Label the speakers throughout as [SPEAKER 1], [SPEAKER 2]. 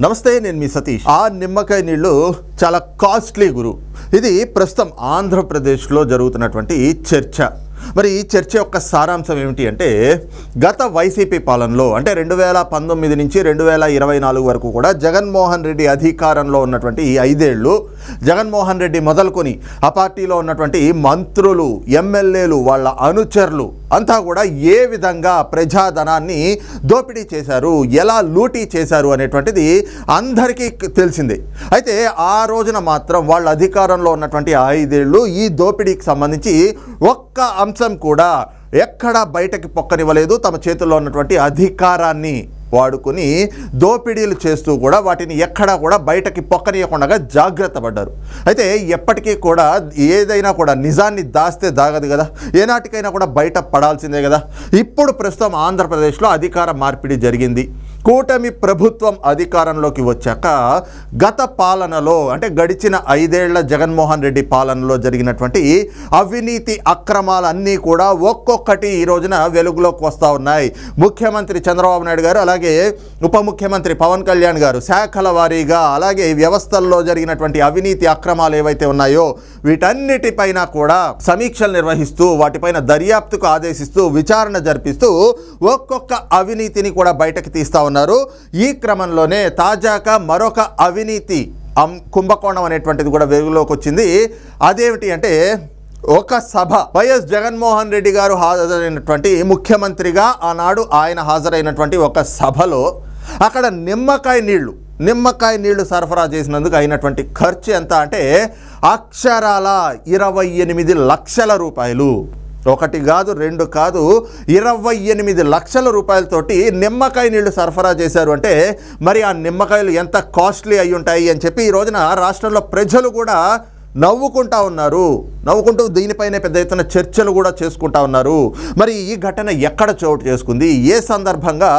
[SPEAKER 1] నమస్తే నేను మీ సతీష్. ఆ నిమ్మకాయ నీళ్ళు చాలా కాస్ట్లీ గురు. ఇది ప్రస్తుతం ఆంధ్రప్రదేశ్లో జరుగుతున్నటువంటి చర్చ. మరి ఈ చర్చ యొక్క సారాంశం ఏమిటి అంటే గత వైసీపీ పాలనలో అంటే రెండు వేల పంతొమ్మిది నుంచి రెండు వేల ఇరవై నాలుగు వరకు కూడా జగన్మోహన్ రెడ్డి అధికారంలో ఉన్నటువంటి ఈ ఐదేళ్ళు జగన్మోహన్ రెడ్డి మొదలుకొని ఆ పార్టీలో ఉన్నటువంటి మంత్రులు ఎమ్మెల్యేలు వాళ్ళ అనుచరులు అంతా కూడా ఏ విధంగా ప్రజాధనాన్ని దోపిడీ చేశారు ఎలా లూటీ చేశారు అనేటువంటిది అందరికీ తెలిసిందే. అయితే ఆ రోజున మాత్రం వాళ్ళ అధికారంలో ఉన్నటువంటి ఐదేళ్ళు ఈ దోపిడీకి సంబంధించి ఒక్క అంశం కూడా ఎక్కడా బయటకి పొక్కనివ్వలేదు. తమ చేతుల్లో ఉన్నటువంటి అధికారాన్ని వాడుకొని దోపిడీలు చేస్తూ కూడా వాటిని ఎక్కడా కూడా బయటకి పొక్కనీయకుండా జాగ్రత్త పడ్డారు. అయితే ఎప్పటికీ కూడా ఏదైనా కూడా నిజాన్ని దాస్తే దాగదు కదా. ఏనాటికైనా కూడా బయట పడాల్సిందే కదా. ఇప్పుడు ప్రస్తుతం ఆంధ్రప్రదేశ్లో అధికార మార్పిడి జరిగింది. కూటమి ప్రభుత్వం అధికారంలోకి వచ్చాక గత పాలనలో అంటే గడిచిన ఐదేళ్ళ జగన్మోహన్ రెడ్డి పాలనలో జరిగినటువంటి అవినీతి అక్రమాలన్నీ కూడా ఒక్కొక్కటి ఈ రోజున వెలుగులోకి వస్తూ ఉన్నాయి. ముఖ్యమంత్రి చంద్రబాబు నాయుడు గారు అలాగే ఉప ముఖ్యమంత్రి పవన్ కళ్యాణ్ గారు శాఖల వారీగా అలాగే వ్యవస్థల్లో జరిగినటువంటి అవినీతి అక్రమాలు ఏవైతే ఉన్నాయో వీటన్నిటిపైన కూడా సమీక్షలు నిర్వహిస్తూ వాటిపైన దర్యాప్తుకు ఆదేశిస్తూ విచారణ జరిపిస్తూ ఒక్కొక్క అవినీతిని కూడా బయటకు తీస్తా ఉన్నారు. ఈ క్రమంలోనే తాజాగా మరొక అవినీతి అం- కుంభకోణం అనేటువంటిది కూడా వెలుగులోకి వచ్చింది. అదేమిటి అంటే ఒక సభ వైఎస్ జగన్మోహన్ రెడ్డి గారు హాజరైనటువంటి ముఖ్యమంత్రిగా ఆనాడు ఆయన హాజరైనటువంటి ఒక సభలో అక్కడ నిమ్మకాయ నీళ్ళు నిమ్మకాయ నీళ్ళు సరఫరా చేసినందుకు అయినటువంటి ఖర్చు ఎంత అంటే అక్షరాల ఇరవై ఎనిమిది లక్షల రూపాయలు. ఒకటి కాదు రెండు కాదు ఇరవై ఎనిమిది లక్షల రూపాయలతోటి నిమ్మకాయ నీళ్ళు సరఫరా చేశారు అంటే మరి ఆ నిమ్మకాయలు ఎంత కాస్ట్లీ అయి ఉంటాయి అని చెప్పి ఈ రోజున రాష్ట్రంలో ప్రజలు కూడా నవ్వుకుంటా ఉన్నారు. నవ్వుకుంటూ దీనిపైనే పెద్ద ఎత్తున చర్చలు కూడా చేసుకుంటా ఉన్నారు. మరి ఈ ఘటన ఎక్కడ చోటు చేసుకుంది? ఏ సందర్భంగా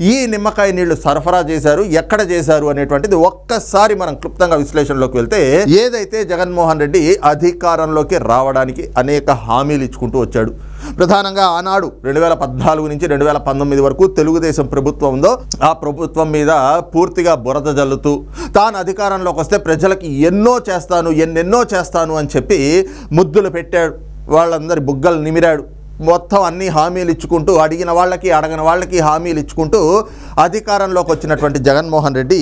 [SPEAKER 1] ఈ నిమ్మకాయ నీళ్ళు సరఫరా చేశారు? ఎక్కడ చేశారు? అనేటువంటిది ఒక్కసారి మనం క్లుప్తంగా విశ్లేషణలోకి వెళ్తే ఏదైతే జగన్మోహన్ రెడ్డి అధికారంలోకి రావడానికి అనేక హామీలు ఇచ్చుకుంటూ వచ్చాడు. ప్రధానంగా ఆనాడు రెండు వేల పద్నాలుగు నుంచి రెండు వేల పంతొమ్మిది వరకు తెలుగుదేశం ప్రభుత్వం ఉందో ఆ ప్రభుత్వం మీద పూర్తిగా బురద జల్లుతూ తాను అధికారంలోకి వస్తే ప్రజలకి ఎన్నో చేస్తాను ఎన్నెన్నో చేస్తాను అని చెప్పి ముద్దులు పెట్టాడు. వాళ్ళందరి బుగ్గలు నిమిరాడు. మొత్తం అన్ని హామీలు ఇచ్చుకుంటూ అడిగిన వాళ్ళకి అడగని వాళ్ళకి హామీలు ఇచ్చుకుంటూ అధికారంలోకి వచ్చినటువంటి జగన్మోహన్ రెడ్డి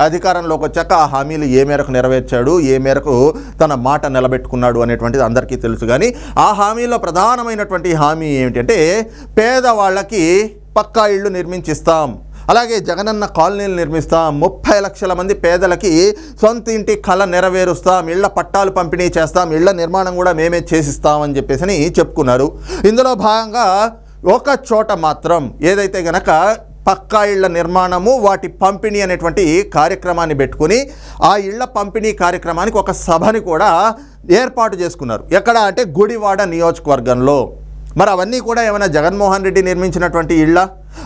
[SPEAKER 1] అధికారంలోకి వచ్చాక ఆ హామీలు ఏ మేరకు నెరవేర్చాడు ఏ మేరకు తన మాట నిలబెట్టుకున్నాడు అనేటువంటిది అందరికీ తెలుసు. కానీ ఆ హామీలో ప్రధానమైనటువంటి హామీ ఏమిటంటే పేదవాళ్ళకి పక్కా ఇళ్ళు నిర్మించిస్తాం. అలాగే జగనన్న కాలనీలు నిర్మిస్తాం. ముప్పై లక్షల మంది పేదలకి సొంత ఇంటి కళ నెరవేరుస్తాం. ఇళ్ళ పట్టాలు పంపిణీ చేస్తాం. ఇళ్ళ నిర్మాణం కూడా మేమే చేసిస్తామని చెప్పేసి చెప్పుకున్నారు. ఇందులో భాగంగా ఒక చోట మాత్రం ఏదైతే గనక పక్కా ఇళ్ళ నిర్మాణము వాటి పంపిణీ అనేటువంటి కార్యక్రమాన్ని పెట్టుకుని ఆ ఇళ్ళ పంపిణీ కార్యక్రమానికి ఒక సభని కూడా ఏర్పాటు చేసుకున్నారు. ఎక్కడ అంటే గుడివాడ నియోజకవర్గంలో. మరి అవన్నీ కూడా ఏమైనా జగన్మోహన్ రెడ్డి నిర్మించినటువంటి ఇళ్ళ?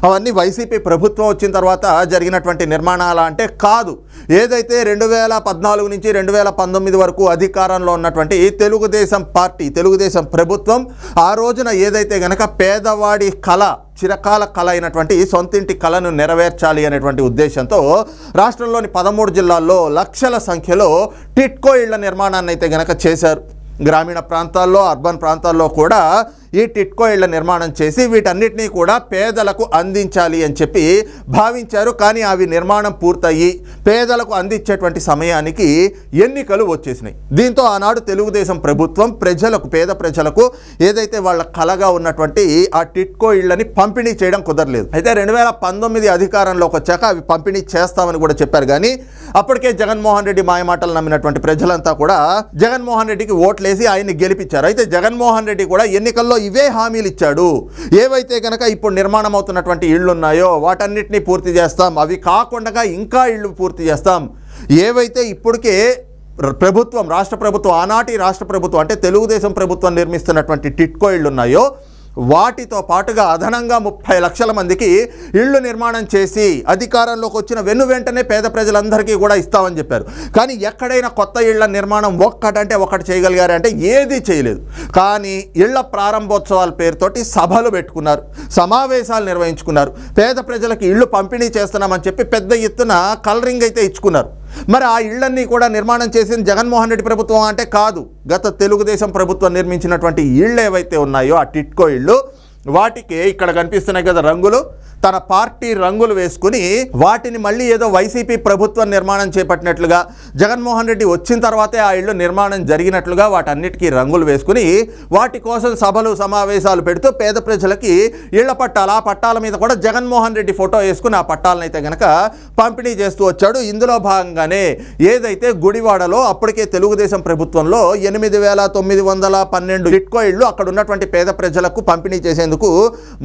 [SPEAKER 1] అవన్నీ వైసీపీ ప్రభుత్వం వచ్చిన తర్వాత జరిగినటువంటి నిర్మాణాల అంటే కాదు. ఏదైతే రెండు వేల పద్నాలుగు నుంచి రెండు వేల పంతొమ్మిది వరకు అధికారంలో ఉన్నటువంటి తెలుగుదేశం పార్టీ తెలుగుదేశం ప్రభుత్వం ఆ రోజున ఏదైతే గనక పేదవాడి కళ చిరకాల కళ అయినటువంటి సొంతింటి కళను నెరవేర్చాలి అనేటువంటి ఉద్దేశంతో రాష్ట్రంలోని పదమూడు జిల్లాల్లో లక్షల సంఖ్యలో టిట్కో ఇళ్ళ నిర్మాణాన్ని అయితే గనక చేశారు. గ్రామీణ ప్రాంతాల్లో అర్బన్ ప్రాంతాల్లో కూడా ఈ టిట్కో ఇళ్ళ నిర్మాణం చేసి వీటన్నిటినీ కూడా పేదలకు అందించాలి అని చెప్పి భావించారు. కానీ అవి నిర్మాణం పూర్తయి పేదలకు అందించేటువంటి సమయానికి ఎన్నికలు వచ్చేసినాయి. దీంతో ఆనాడు తెలుగుదేశం ప్రభుత్వం ప్రజలకు పేద ప్రజలకు ఏదైతే వాళ్ళ కలగా ఉన్నటువంటి ఆ టిట్కో ఇళ్ళని పంపిణీ చేయడం కుదరలేదు. అయితే రెండు వేల పంతొమ్మిది అధికారంలోకి వచ్చాక అవి పంపిణీ చేస్తామని కూడా చెప్పారు. కానీ అప్పటికే జగన్మోహన్ రెడ్డి మాయమాటలు నమ్మినటువంటి ప్రజలంతా కూడా జగన్మోహన్ రెడ్డికి ఓట్లేసి ఆయన్ని గెలిపించారు. అయితే జగన్మోహన్ రెడ్డి కూడా ఎన్నికల్లో ఇవే హామీలు ఇచ్చాడు ఏవైతే కనుక ఇప్పుడు నిర్మాణం అవుతున్నటువంటి ఇళ్ళు ఉన్నాయో వాటన్నిటిని పూర్తి చేస్తాం. అవి కాకుండా ఇంకా ఇళ్ళు పూర్తి చేస్తాం. ఏవైతే ఇప్పటికే ప్రభుత్వం రాష్ట్ర ప్రభుత్వం ఆనాటి రాష్ట్ర ప్రభుత్వం అంటే తెలుగుదేశం ప్రభుత్వం నిర్మిస్తున్నటువంటి టిట్కో ఇళ్ళు ఉన్నాయో వాటితో పాటుగా అదనంగా ముప్పై లక్షల మందికి ఇళ్ళు నిర్మాణం చేసి అధికారంలోకి వచ్చిన వెను వెంటనే పేద ప్రజలందరికీ కూడా ఇస్తామని చెప్పారు. కానీ ఎక్కడైనా కొత్త ఇళ్ళ నిర్మాణం ఒక్కటంటే ఒకటి చేయగలిగారు అంటే ఏది చేయలేదు. కానీ ఇళ్ళ ప్రారంభోత్సవాల పేరుతోటి సభలు పెట్టుకున్నారు సమావేశాలు నిర్వహించుకున్నారు పేద ప్రజలకు ఇళ్ళు పంపిణీ చేస్తున్నామని చెప్పి పెద్ద ఎత్తున కలరింగ్ అయితే ఇచ్చుకున్నారు. మరి ఆ ఇళ్ళన్నీ కూడా నిర్మాణం చేసింది జగన్మోహన్ రెడ్డి ప్రభుత్వం అంటే కాదు. గత తెలుగుదేశం ప్రభుత్వం నిర్మించినటువంటి ఇళ్ళు ఏవైతే ఉన్నాయో ఆ టిట్కో ఇళ్ళు వాటికి ఇక్కడ కనిపిస్తున్నాయి కదా రంగులు. తన పార్టీ రంగులు వేసుకుని వాటిని మళ్ళీ ఏదో వైసీపీ ప్రభుత్వం నిర్మాణం చేపట్టినట్లుగా జగన్మోహన్ రెడ్డి వచ్చిన తర్వాతే ఆ ఇళ్ళు నిర్మాణం జరిగినట్లుగా వాటన్నిటికీ రంగులు వేసుకుని వాటి కోసం సభలు సమావేశాలు పెడుతూ పేద ప్రజలకి ఇళ్ళ పట్టాలు ఆ పట్టాల మీద కూడా జగన్మోహన్ రెడ్డి ఫోటో వేసుకుని ఆ పట్టాలను అయితే గనక పంపిణీ చేస్తూ వచ్చాడు. ఇందులో భాగంగానే ఏదైతే గుడివాడలో అప్పటికే తెలుగుదేశం ప్రభుత్వంలో ఎనిమిది వేల తొమ్మిది వందల పన్నెండు ఇట్కో ఇళ్ళు అక్కడ ఉన్నటువంటి పేద ప్రజలకు పంపిణీ చేసేందుకు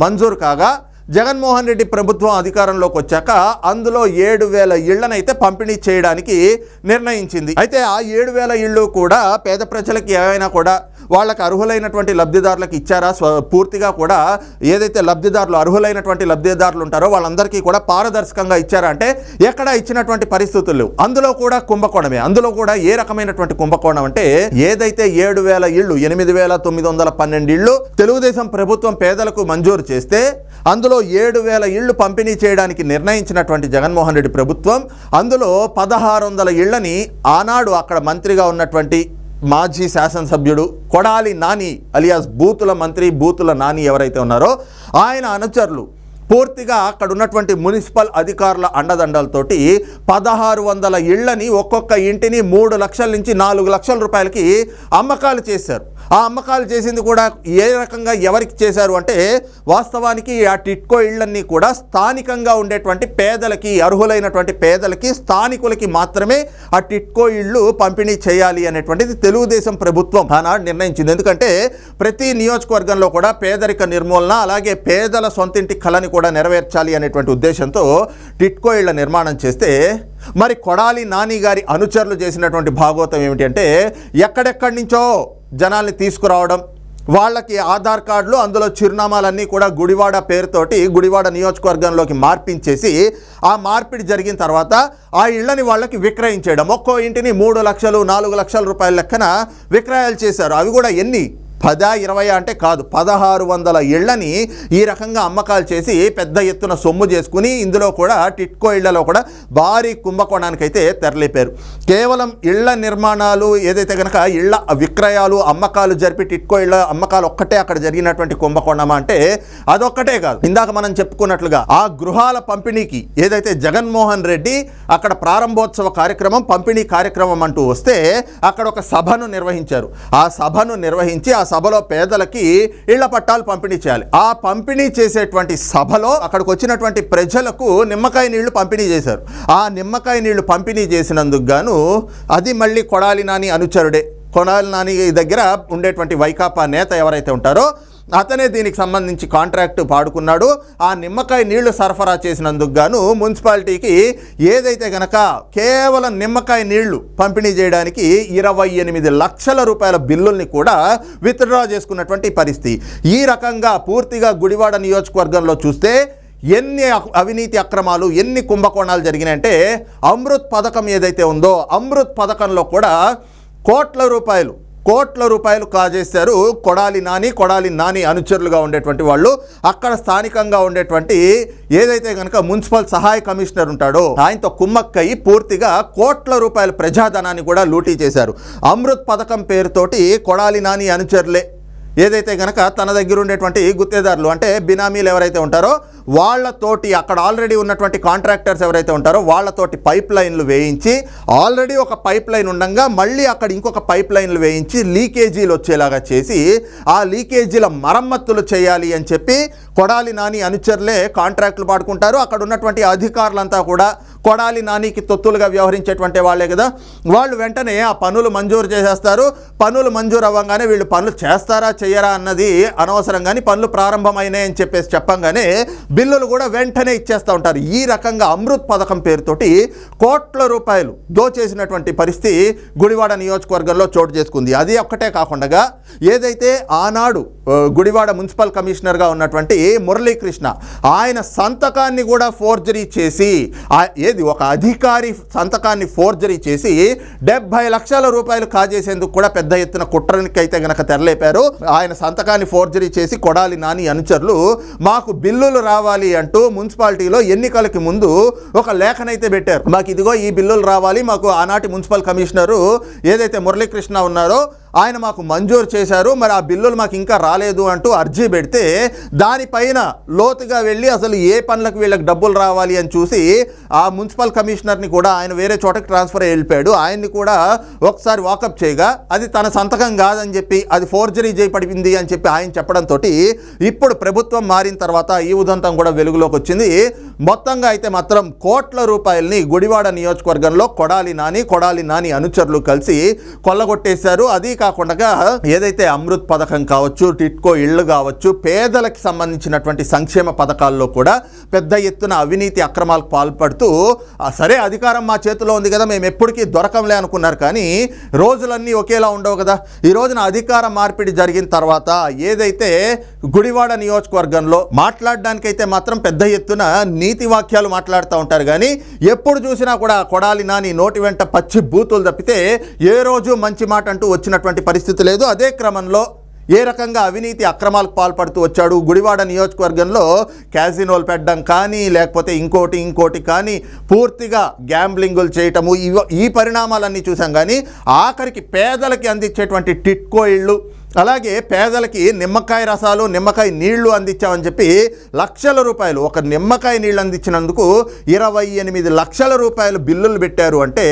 [SPEAKER 1] మంజూరు కాగా జగన్మోహన్ రెడ్డి ప్రభుత్వం అధికారంలోకి వచ్చాక అందులో ఏడు వేల ఇళ్ళనైతే పంపిణీ చేయడానికి నిర్ణయించింది. అయితే ఆ ఏడు వేల ఇళ్ళు కూడా పేద ప్రజలకి ఏమైనా కూడా వాళ్ళకి అర్హులైనటువంటి లబ్ధిదారులకు ఇచ్చారా? స్వ పూర్తిగా కూడా ఏదైతే లబ్ధిదారులు అర్హులైనటువంటి లబ్ధిదారులు ఉంటారో వాళ్ళందరికీ కూడా పారదర్శకంగా ఇచ్చారా? అంటే ఎక్కడ ఇచ్చినటువంటి పరిస్థితులు? లేవు అందులో కూడా కుంభకోణమే. అందులో కూడా ఏ రకమైనటువంటి కుంభకోణం అంటే ఏదైతే ఏడు వేల ఇళ్ళు ఎనిమిది వేల తొమ్మిది వందల పన్నెండు ఇళ్ళు తెలుగుదేశం ప్రభుత్వం పేదలకు మంజూరు చేస్తే అందులో ఏడు వేల ఇళ్ళు పంపిణీ చేయడానికి నిర్ణయించినటువంటి జగన్మోహన్ రెడ్డి ప్రభుత్వం అందులో పదహారు వందల ఇళ్ళని ఆనాడు అక్కడ మంత్రిగా ఉన్నటువంటి మాజీ శాసనసభ్యుడు కొడాలి నాని అలియాస్ బూతుల మంత్రి బూతుల నాని ఎవరైతే ఉన్నారో ఆయన అనుచరులు పూర్తిగా అక్కడ ఉన్నటువంటి మున్సిపల్ అధికారుల అండదండలతోటి పదహారు వందల ఇళ్ళని ఒక్కొక్క ఇంటిని మూడు లక్షల నుంచి నాలుగు లక్షల రూపాయలకి అమ్మకాలు చేశారు. ఆ అమ్మకాలు చేసింది కూడా ఏ రకంగా ఎవరికి చేశారు అంటే వాస్తవానికి ఆ టిట్కో ఇళ్ళన్నీ కూడా స్థానికంగా ఉండేటువంటి పేదలకి అర్హులైనటువంటి పేదలకి స్థానికులకి మాత్రమే ఆ టిట్కో ఇళ్ళు పంపిణీ చేయాలి అనేటువంటిది తెలుగుదేశం ప్రభుత్వం ఆనాడు నిర్ణయించింది. ఎందుకంటే ప్రతి నియోజకవర్గంలో కూడా పేదరిక నిర్మూలన అలాగే పేదల సొంతింటి కళని కూడా నెరవేర్చాలి అనేటువంటి ఉద్దేశంతో టిట్కో ఇళ్ళ నిర్మాణం చేస్తే మరి కొడాలి నాని గారి అనుచరులు చేసినటువంటి భాగవతం ఏమిటి అంటే ఎక్కడెక్కడి నుంచో జనాల్ని తీసుకురావడం వాళ్ళకి ఆధార్ కార్డులు అందులో చిరునామాలన్నీ కూడా గుడివాడ పేరుతోటి గుడివాడ నియోజకవర్గంలోకి మార్పించేసి ఆ మార్పిడి జరిగిన తర్వాత ఆ ఇళ్ళని వాళ్ళకి విక్రయించేయడం. ఒక్కో ఇంటిని మూడు లక్షలు నాలుగు లక్షల రూపాయల లెక్కన విక్రయాలు చేశారు. అవి కూడా ఎన్ని పద ఇరవై అంటే కాదు పదహారు వందల ఇళ్ళని ఈ రకంగా అమ్మకాలు చేసి పెద్ద ఎత్తున సొమ్ము చేసుకుని ఇందులో కూడా టిట్కో ఇళ్ళలో కూడా భారీ కుంభకోణానికైతే తెరలేపారు. కేవలం ఇళ్ళ నిర్మాణాలు ఏదైతే కనుక ఇళ్ళ విక్రయాలు అమ్మకాలు జరిపి టిట్కో ఇళ్ళ అమ్మకాలు ఒక్కటే అక్కడ జరిగినటువంటి కుంభకోణమా అంటే అదొక్కటే కాదు. ఇందాక మనం చెప్పుకున్నట్లుగా ఆ గృహాల పంపిణీకి ఏదైతే జగన్మోహన్ రెడ్డి అక్కడ ప్రారంభోత్సవ కార్యక్రమం పంపిణీ కార్యక్రమం అంటూ వస్తే అక్కడ ఒక సభను నిర్వహించారు. ఆ సభను నిర్వహించి ఆ సభలో పేదలకి ఇళ్ళ పట్టాలు పంపిణీ చేయాలి. ఆ పంపిణీ చేసేటువంటి సభలో అక్కడికి వచ్చినటువంటి ప్రజలకు నిమ్మకాయ నీళ్ళు పంపిణీ చేశారు. ఆ నిమ్మకాయ నీళ్ళు పంపిణీ చేసినందుకు గాను అది మళ్ళీ కొడాలి నాని అనుచరుడే. కొడాలి నాని దగ్గర ఉండేటువంటి వైకాపా నేత ఎవరైతే ఉంటారో అతనే దీనికి సంబంధించి కాంట్రాక్ట్ పాడుకున్నాడు. ఆ నిమ్మకాయ నీళ్ళు సరఫరా చేసినందుకు గాను మున్సిపాలిటీకి ఏదైతే గనక కేవలం నిమ్మకాయ నీళ్ళు పంపిణీ చేయడానికి ఇరవై ఎనిమిది లక్షల రూపాయల బిల్లుల్ని కూడా విత్డ్రా చేసుకున్నటువంటి పరిస్థితి. ఈ రకంగా పూర్తిగా గుడివాడ నియోజకవర్గంలో చూస్తే ఎన్ని అవినీతి అక్రమాలు ఎన్ని కుంభకోణాలు జరిగినాయంటే అమృత్ పథకం ఏదైతే ఉందో అమృత్ పథకంలో కూడా కోట్ల రూపాయలు కోట్ల రూపాయలు కాజేశారు. కొడాలి నాని కొడాలి నాని అనుచరులుగా ఉండేటువంటి వాళ్ళు. అక్కడ స్థానికంగా ఉండేటువంటి ఏదైతే కనుక మున్సిపల్ సహాయ కమిషనర్ ఉంటాడో ఆయనతో కుమ్మక్కయి పూర్తిగా కోట్ల రూపాయల ప్రజాధనాన్ని కూడా లూటీ చేశారు. అమృత్ పథకం పేరుతోటి కొడాలి నాని అనుచరులే ఏదైతే గనక తన దగ్గర ఉండేటువంటి గుత్తేదారులు అంటే బినామీలు ఎవరైతే ఉంటారో వాళ్ళతోటి అక్కడ ఆల్రెడీ ఉన్నటువంటి కాంట్రాక్టర్స్ ఎవరైతే ఉంటారో వాళ్ళతోటి పైప్ లైన్లు వేయించి ఆల్రెడీ ఒక పైప్ లైన్ ఉండగా మళ్ళీ అక్కడ ఇంకొక పైప్ లైన్లు వేయించి లీకేజీలు వచ్చేలాగా చేసి ఆ లీకేజీల మరమ్మతులు చేయాలి అని చెప్పి కొడాలి నాని అనుచరులే కాంట్రాక్టులు పాడుకుంటారు. అక్కడ ఉన్నటువంటి అధికారులంతా కూడా కొడాలి నానికి తొత్తులుగా వ్యవహరించేటువంటి వాళ్ళే కదా. వాళ్ళు వెంటనే ఆ పనులు మంజూరు చేసేస్తారు. పనులు మంజూరు అవ్వగానే వీళ్ళు పనులు చేస్తారా చేయరా అన్నది అనవసరం కానీ పనులు ప్రారంభమైనాయి అని చెప్పేసి చెప్పంగానే బిల్లులు కూడా వెంటనే ఇచ్చేస్తూ ఉంటారు. ఈ రకంగా అమృత్ పథకం పేరుతోటి కోట్ల రూపాయలు దోచేసినటువంటి పరిస్థితి గుడివాడ నియోజకవర్గంలో చోటు చేసుకుంది. అది ఒక్కటే కాకుండా ఏదైతే ఆనాడు గుడివాడ మున్సిపల్ కమిషనర్గా ఉన్నటువంటి మురళీకృష్ణ ఆయన సంతకాన్ని కూడా ఫోర్జరీ చేసి ఏ అనేది ఒక అధికారి సంతకాన్ని ఫోర్జరీ చేసి డెబ్బై లక్షల రూపాయలు కాజేసేందుకు కూడా పెద్ద ఎత్తున కుట్రనికైతే గనక తెరలేపారు. ఆయన సంతకాన్ని ఫోర్జరీ చేసి కొడాలి నాని అనుచరులు మాకు బిల్లులు రావాలి అంటూ మున్సిపాలిటీలో ఎన్నికలకి ముందు ఒక లేఖనైతే పెట్టారు. మాకు ఇదిగో ఈ బిల్లులు రావాలి మాకు ఆనాటి మున్సిపల్ కమిషనరు ఏదైతే మురళీకృష్ణ ఉన్నారో ఆయన మాకు మంజూరు చేశారు మరి ఆ బిల్లులు మాకు ఇంకా రాలేదు అంటూ అర్జీ పెడితే దానిపైన లోతుగా వెళ్ళి అసలు ఏ పనులకు వీళ్ళకి డబ్బులు రావాలి అని చూసి ఆ మున్సిపల్ కమిషనర్ని కూడా ఆయన వేరే చోటకి ట్రాన్స్ఫర్ అయ్యి వెళ్ళిపోయాడు. ఆయన్ని కూడా ఒకసారి వాకప్ చేయగా అది తన సంతకం కాదని చెప్పి అది ఫోర్జరీ చేయబడింది అని చెప్పి ఆయన చెప్పడంతో ఇప్పుడు ప్రభుత్వం మారిన తర్వాత ఈ ఉదంతం కూడా వెలుగులోకి వచ్చింది. మొత్తంగా అయితే మాత్రం కోట్ల రూపాయలని గుడివాడ నియోజకవర్గంలో కొడాలి నాని కొడాలి నాని అనుచరులు కలిసి కొల్లగొట్టేశారు. అది కాకుండా ఏదైతే అమృత్ పథకం కావచ్చు టిట్కో ఇళ్ళు కావచ్చు పేదలకు సంబంధించినటువంటి సంక్షేమ పథకాల్లో కూడా పెద్ద ఎత్తున అవినీతి అక్రమాలకు పాల్పడుతూ సరే అధికారం మా చేతిలో ఉంది కదా మేము ఎప్పటికీ దొరకంలే అనుకున్నారు. కానీ రోజులన్నీ ఒకేలా ఉండవు కదా. ఈ రోజున అధికార మార్పిడి జరిగిన తర్వాత ఏదైతే గుడివాడ నియోజకవర్గంలో మాట్లాడడానికైతే మాత్రం పెద్ద ఎత్తున నీతి వాక్యాలు మాట్లాడుతూ ఉంటారు. కానీ ఎప్పుడు చూసినా కూడా కొడాలి నాని నోటి వెంట పచ్చి బూతులు తప్పితే ఏ రోజు మంచి మాట అంటూ వచ్చినటువంటి పరిస్థితి లేదు. అదే క్రమంలో ఏ రకంగా అవినీతి అక్రమాలకు పాల్పడుతూ వచ్చాడు? గుడివాడ నియోజకవర్గంలో క్యాసినోలు పెట్టడం కానీ లేకపోతే ఇంకోటి ఇంకోటి కానీ పూర్తిగా గ్యాంబ్లింగులు చేయటము ఈ పరిణామాలన్నీ చూసాం. కానీ ఆఖరికి పేదలకి అందించేటువంటి టిట్కో ఇళ్ళు అలాగే పేదలకి నిమ్మకాయ రసాలు నిమ్మకాయ నీళ్ళు అందించామని చెప్పి లక్షల రూపాయలు ఒక నిమ్మకాయ నీళ్ళు అందించినందుకు ఇరవై ఎనిమిది లక్షల రూపాయలు బిల్లులు పెట్టారు అంటే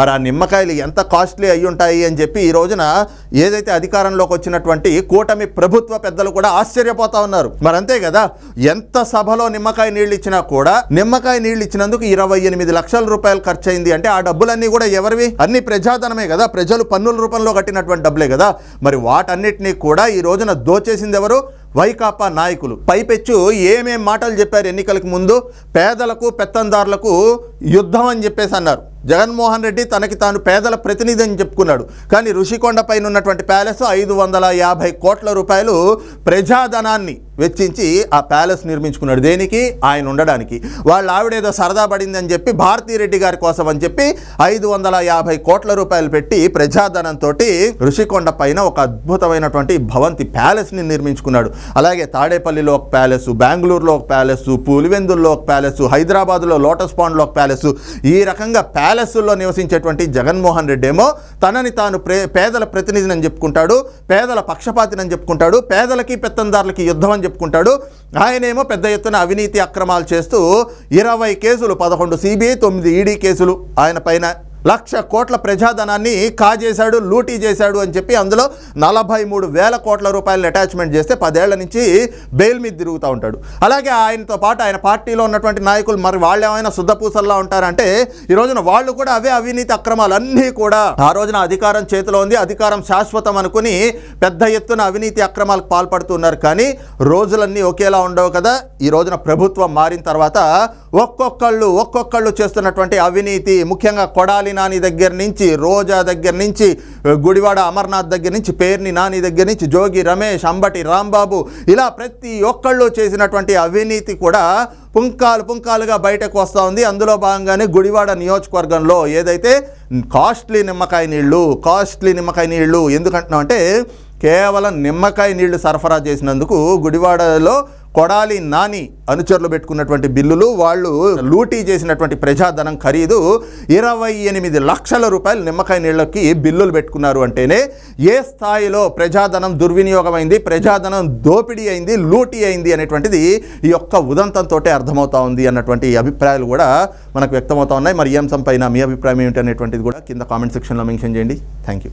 [SPEAKER 1] మరి ఆ నిమ్మకాయలు ఎంత కాస్ట్లీ అయి ఉంటాయి అని చెప్పి ఈ రోజున ఏదైతే అధికారంలోకి వచ్చినటువంటి కూటమి ప్రభుత్వ పెద్దలు కూడా ఆశ్చర్యపోతా ఉన్నారు. మరి అంతే కదా ఎంత సభలో నిమ్మకాయ నీళ్ళు ఇచ్చినా కూడా నిమ్మకాయ నీళ్ళు ఇచ్చినందుకు ఇరవై ఎనిమిది లక్షల రూపాయలు ఖర్చు అయింది అంటే ఆ డబ్బులన్నీ కూడా ఎవరివి? అన్ని ప్రజాధనమే కదా ప్రజలు పన్నుల రూపంలో కట్టినటువంటి డబ్బులే కదా. మరి వాటన్ని వాటన్నిటినీ కూడా ఈ రోజున దోచేసింది ఎవరు వైకాపా నాయకులు. పైపెచ్చు ఏమేం మాటలు చెప్పారు ఎన్నికలకు ముందు? పేదలకు పెత్తందారులకు యుద్ధం అని చెప్పేసి అన్నారు. జగన్మోహన్ రెడ్డి తనకి తాను పేదల ప్రతినిధి అని చెప్పుకున్నాడు. కానీ ఋషికొండ పైన ఉన్నటువంటి ప్యాలెస్ ఐదు వందల యాభై కోట్ల రూపాయలు ప్రజాధనాన్ని వెచ్చించి ఆ ప్యాలెస్ నిర్మించుకున్నాడు. దేనికి? ఆయన ఉండడానికి. వాళ్ళ ఆవిడేదో సరదా పడిందని చెప్పి భారతీరెడ్డి గారి కోసం అని చెప్పి ఐదు వందల యాభై కోట్ల రూపాయలు పెట్టి ప్రజాధనంతో ఋషికొండ పైన ఒక అద్భుతమైనటువంటి భవంతి ప్యాలెస్ని నిర్మించుకున్నాడు. అలాగే తాడేపల్లిలో ఒక ప్యాలెస్ బెంగళూరులో ఒక ప్యాలెస్ పులివెందుల్లో ఒక ప్యాలెస్ హైదరాబాద్లో లోటస్ పాండ్లో ఒక ప్యాలెస్ ఈ రకంగా ప్యాలెస్లో నివసించేటువంటి జగన్మోహన్ రెడ్డి ఏమో తనని తాను ప్రే పేదల ప్రతినిధిని అని చెప్పుకుంటాడు పేదల పక్షపాతిని అని చెప్పుకుంటాడు పేదలకి పెత్తందారులకి యుద్ధం అని చెప్పుకుంటాడు. ఆయనేమో పెద్ద ఎత్తున అవినీతి అక్రమాలు చేస్తూ ఇరవై కేసులు పదకొండు సిబిఐ తొమ్మిది ఈడీ కేసులు ఆయన పైన లక్ష కోట్ల ప్రజాధనాన్ని కాజేశాడు లూటీ చేశాడు అని చెప్పి అందులో నలభై మూడు వేల కోట్ల రూపాయలను అటాచ్మెంట్ చేస్తే పదేళ్ళ నుంచి బెయిల్ మీద తిరుగుతూ ఉంటాడు. అలాగే ఆయనతో పాటు ఆయన పార్టీలో ఉన్నటువంటి నాయకులు మరి వాళ్ళు ఏమైనా శుద్ధపూసల్లా ఉంటారంటే ఈ రోజున వాళ్ళు కూడా అవే అవినీతి అక్రమాలు అన్నీ కూడా ఆ రోజున అధికారం చేతిలో ఉంది అధికారం శాశ్వతం అనుకుని పెద్ద ఎత్తున అవినీతి అక్రమాలకు పాల్పడుతున్నారు. కానీ రోజులన్నీ ఒకేలా ఉండవు కదా. ఈ రోజున ప్రభుత్వం మారిన తర్వాత ఒక్కొక్కళ్ళు ఒక్కొక్కళ్ళు చేస్తున్నటువంటి అవినీతి ముఖ్యంగా కొడాలి నాని దగ్గర నుంచి రోజా దగ్గర నుంచి గుడివాడ అమర్నాథ్ దగ్గర నుంచి పేర్ని నాని దగ్గర నుంచి జోగి రమేష్ అంబటి రాంబాబు ఇలా ప్రతి ఒక్కళ్ళు చేసినటువంటి అవినీతి కూడా పుంకాలు పుంకాలుగా బయటకు వస్తూ ఉంది. అందులో భాగంగానే గుడివాడ నియోజకవర్గంలో ఏదైతే కాస్ట్లీ నిమ్మకాయ నీళ్ళు కాస్ట్లీ నిమ్మకాయ నీళ్ళు ఎందుకంటున్నాం అంటే కేవలం నిమ్మకాయ నీళ్ళు సరఫరా చేసినందుకు గుడివాడలో కొడాలి నాని అనుచరులు పెట్టుకున్నటువంటి బిల్లులు వాళ్ళు లూటీ చేసినటువంటి ప్రజాధనం ఖరీదు ఇరవై ఎనిమిది లక్షల రూపాయలు నిమ్మకాయ నీళ్ళకి బిల్లులు పెట్టుకున్నారు అంటేనే ఏ స్థాయిలో ప్రజాధనం దుర్వినియోగమైంది ప్రజాధనం దోపిడీ అయింది లూటీ అయింది అనేటువంటిది ఈ యొక్క ఉదంతంతో అర్థమవుతా ఉంది అన్నటువంటి అభిప్రాయాలు కూడా మనకు వ్యక్తమవుతా ఉన్నాయి. మరి ఈ అంశం పైన మీ అభిప్రాయం ఏమిటి అనేటువంటిది కూడా కింద కామెంట్ సెక్షన్లో మెన్షన్ చేయండి. Thank you